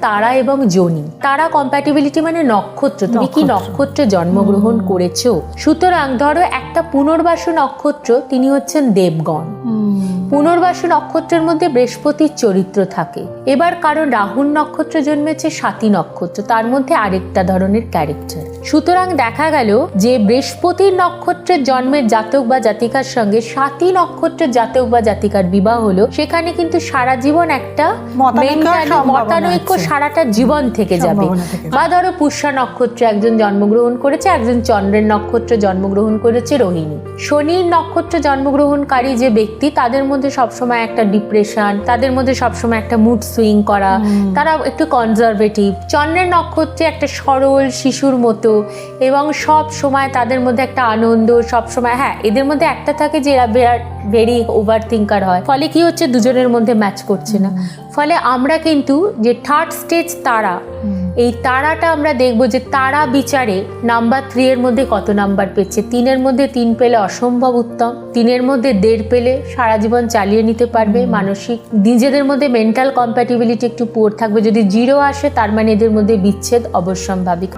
তারা এবং জনি। তারা কম্প্যাটিবিলিটি মানে নক্ষত্র। তুমি কি নক্ষত্র। নক্ষত্রে জন্মগ্রহণ করেছ? সুতরাং ধরো একটা পুনর্বাসু নক্ষত্র তিনি হচ্ছেন দেবগণ। পুনর্বাসু নক্ষত্রের মধ্যে বৃহস্পতির চরিত্র থাকে। এবার কারণ রাহুল নক্ষত্র জন্মেছে সাতী নক্ষত্র। তার মধ্যে আরেকটা ধরনের ক্যারেক্টার সুতরাং দেখা গেল যে বৃহস্পতির নক্ষত্রের জন্মের জাতক বা জাতিকার সঙ্গে সাতী নক্ষত্রের জাতক বা জাতিকার বিবাহ হলো সেখানে কিন্তু সারা জীবন একটা মতানৈক্য। সারাটা জীবন থেকে যাবে থেকে যাবে। বা ধরো পুষ্যা নক্ষত্রে একজন জন্মগ্রহণ করেছে একজন চন্দ্রের নক্ষত্রে জন্মগ্রহণ করেছে রোহিণী শনির নক্ষত্রে জন্মগ্রহণকারী যে ব্যক্তি তাদের মধ্যে সবসময় একটা ডিপ্রেশন তাদের মধ্যে সবসময় একটা মুড সুইং করা তারা একটু কনজারভেটিভ চন্দ্রের নক্ষত্রে একটা সরল শিশুর মতো এবং সব সময় তাদের মধ্যে একটা আনন্দ সব সময় হ্যাঁ এদের মধ্যে একটা থাকে যে এরা ভেরি ওভার থিঙ্কার হয়। ফলে কি হচ্ছে? দুজনের মধ্যে ম্যাচ করছে না। ফলে আমরা কিন্তু যে থার্ড স্টেজ তারা এই তারাটা আমরা দেখব যে তারা বিচারে নাম্বার থ্রি এর মধ্যে কত নাম্বার পেয়েছে। তিনের মধ্যে তিন পেলে অসম্ভব উত্তম তিনের মধ্যে দেড় পেলে সারা জীবন চালিয়ে নিতে পারবে মানসিক। নিজেদের মধ্যে মেন্টাল কম্প্যাটিবিলিটি একটু পোর থাকবে। যদি জিরো আসে তার মানে এদের মধ্যে বিচ্ছেদ অবশ্যম্ভাবী।